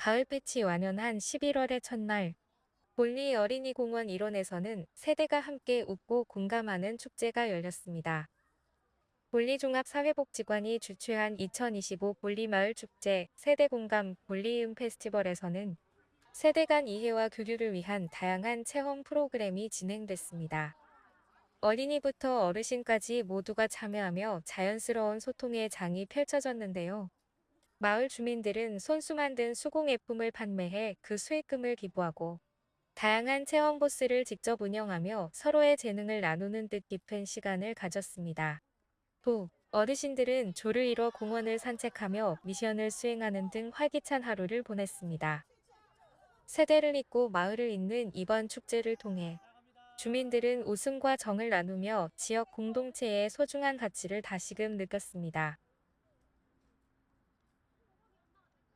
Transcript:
가을 패치 완연한 11월의 첫날 볼리 어린이 공원 일원에서는 세대가 함께 웃고 공감하는 축제가 열렸습니다. 볼리종합사회복지관이 주최한 2025 볼리마을 축제 세대공감 볼리음 페스티벌에서는 세대 간 이해와 교류를 위한 다양한 체험 프로그램이 진행됐습니다. 어린이부터 어르신까지 모두가 참여하며 자연스러운 소통의 장이 펼쳐졌는데요. 마을 주민들은 손수 만든 수공예품을 판매해 그 수익금을 기부하고 다양한 체험 부스를 직접 운영하며 서로의 재능을 나누는 뜻 깊은 시간을 가졌습니다. 또 어르신들은 조를 이뤄 공원을 산책하며 미션을 수행하는 등 활기찬 하루를 보냈습니다. 세대를 잇고 마을을 잇는 이번 축제를 통해 주민들은 웃음과 정을 나누며 지역 공동체의 소중한 가치를 다시금 느꼈습니다.